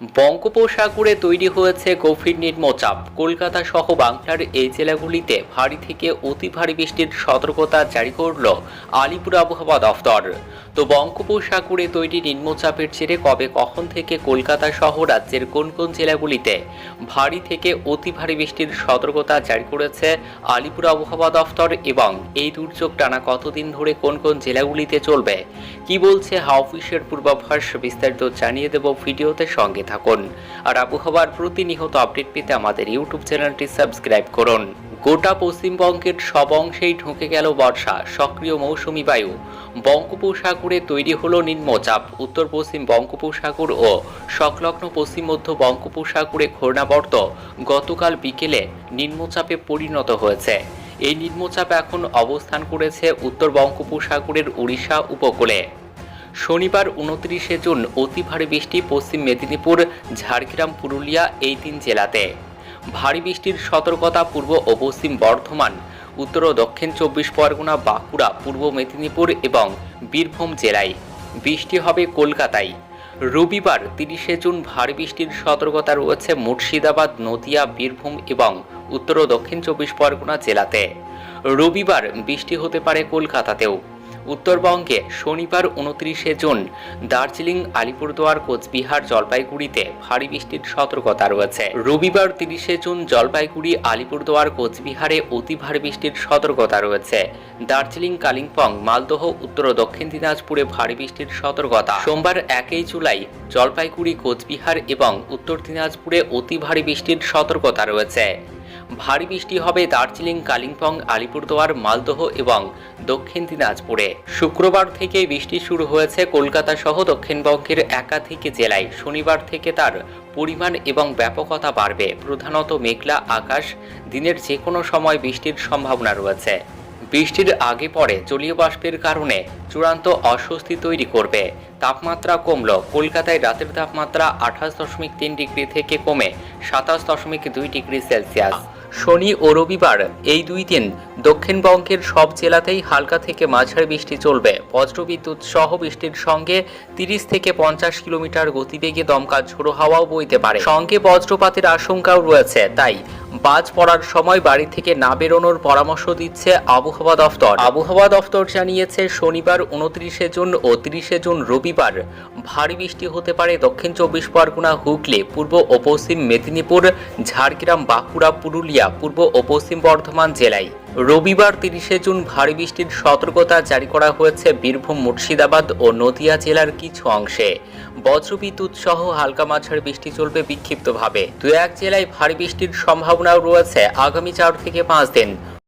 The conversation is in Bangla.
বঙ্গোপসাগরে তৈরি হয়েছে গভীর নিম্নচাপ। কলকাতা সহ বাংলার এই জেলাগুলিতে ভারী থেকে অতি ভারী বৃষ্টির সতর্কতা জারি করল আলিপুর আবহাওয়া দফতর। তো বঙ্গোপসাগরে তৈরি নিম্নচাপের জেরে কবে কখন থেকে কলকাতা সহ রাজ্যের কোন কোন জেলাগুলিতে ভারী থেকে অতি ভারী বৃষ্টির সতর্কতা জারি করেছে আলিপুর আবহাওয়া দফতর এবং এই দুর্যোগ টানা কতদিন ধরে কোন কোন জেলাগুলিতে চলবে? কি বলছে হাওয়া অফিসের পূর্বাভাস বিস্তারিত জানিয়ে দেব ভিডিওতে সঙ্গে থাকুন। আর আবহাওয়ার প্রতিনিয়ত আপডেট পেতে আমাদের ইউটিউব চ্যানেলটি সাবস্ক্রাইব করুন। গোটা পশ্চিমবঙ্গের সব অংশেই ঢুকে গেল বর্ষা, সক্রিয় মৌসুমি বায়ু। বঙ্গোপসাগরে তৈরি হলো নিম্নচাপ। উত্তর পশ্চিম বঙ্গোপসাগর ও সংলগ্ন পশ্চিম মধ্য বঙ্গোপসাগরে ঘূর্ণাবর্ত গতকাল বিকেলে নিম্নচাপে পরিণত হয়েছে। এই নিম্নচাপ এখন অবস্থান করেছে উত্তর বঙ্গোপসাগরের উড়িষ্যা উপকূলে। শনিবার উনত্রিশে জুন অতি ভারী বৃষ্টি পশ্চিম মেদিনীপুর, ঝাড়গ্রাম, পুরুলিয়া এই তিন জেলাতে। ভারী বৃষ্টির সতর্কতা পূর্ব ও পশ্চিম বর্ধমান, উত্তর ও দক্ষিণ চব্বিশ পরগনা, বাঁকুড়া, পূর্ব মেদিনীপুর এবং বীরভূম জেলায়। বৃষ্টি হবে কলকাতায়। রবিবার তিরিশে জুন ভারী বৃষ্টির সতর্কতা রয়েছে মুর্শিদাবাদ, নদিয়া, বীরভূম এবং উত্তর ও দক্ষিণ চব্বিশ পরগনা জেলাতে। রবিবার বৃষ্টি হতে পারে কলকাতাতেও। উত্তরবঙ্গে শনিবার উনত্রিশে জুন দার্জিলিং, আলিপুরদুয়ার, কোচবিহার, জলপাইগুড়িতে ভারী বৃষ্টির সতর্কতা রয়েছে। রবিবার তিরিশে জুন জলপাইগুড়ি, আলিপুরদুয়ার, কোচবিহারে অতি ভারী বৃষ্টির সতর্কতা রয়েছে। দার্জিলিং, কালিম্পং, মালদহ, উত্তর ও দক্ষিণ দিনাজপুরে ভারী বৃষ্টির সতর্কতা। সোমবার একই জুলাই জলপাইগুড়ি, কোচবিহার এবং উত্তর দিনাজপুরে অতি ভারী বৃষ্টির সতর্কতা রয়েছে। ভারী বৃষ্টি হবে দার্জিলিং, কালিম্পং, আলিপুরদুয়ার, মালদহ এবং দক্ষিণ দিনাজপুরে। শুক্রবার থেকে বৃষ্টি শুরু হয়েছে কলকাতা সহ দক্ষিণবঙ্গের একাধিক জেলায়। শনিবার থেকে তার পরিমাণ এবং ব্যাপকতা বাড়বে। প্রধানত মেঘলা আকাশ, দিনের যে কোনো সময় বৃষ্টির সম্ভাবনা রয়েছে। বৃষ্টির আগে পরে জলীয় বাষ্পের কারণে চূড়ান্ত অস্বস্তি তৈরি করবে। তাপমাত্রা কমল। কলকাতায় রাতের তাপমাত্রা আঠাশ দশমিক তিন ডিগ্রি থেকে কমে সাতাশ দশমিক দুই ডিগ্রি সেলসিয়াস। শনি ও রবিবার এই দুই দিন দক্ষিণবঙ্গের সব জেলাতেই হালকা থেকে মাঝারি বৃষ্টি চলবে। বজ্রবিদ্যুৎ সহ বৃষ্টির সঙ্গে তিরিশ থেকে পঞ্চাশ কিলোমিটার গতিবেগে দমকা ঝোড়ো হাওয়াও বইতে পারে। সঙ্গে বজ্রপাতের আশঙ্কাও রয়েছে, তাই বাজ পড়ার সময় বাড়ি থেকে না বেরোনোর পরামর্শ দিচ্ছে আবহাওয়া দফতর। আবহাওয়া দফতর জানিয়েছে, শনিবার উনত্রিশে জুন ও তিরিশে জুন রবিবার ভারী বৃষ্টি হতে পারে দক্ষিণ চব্বিশ পরগনা, হুগলি, পূর্ব ও পশ্চিম মেদিনীপুর, ঝাড়গ্রাম, বাঁকুড়া, পুরুলিয়া, পূর্ব ও পশ্চিম বর্ধমান জেলায়। রবিবার তিরিশে জুন ভারী বৃষ্টির সতর্কতা জারি করা হয়েছে বীরভূম, মুর্শিদাবাদ ও নদিয়া জেলার কিছু অংশে। বজ্রবিদ্যুৎ সহ হালকা মাঝারি বৃষ্টি চলবে বিক্ষিপ্তভাবে। দু এক জেলায় ভারী বৃষ্টির সম্ভাবনাও রয়েছে আগামী চার থেকে পাঁচ দিন।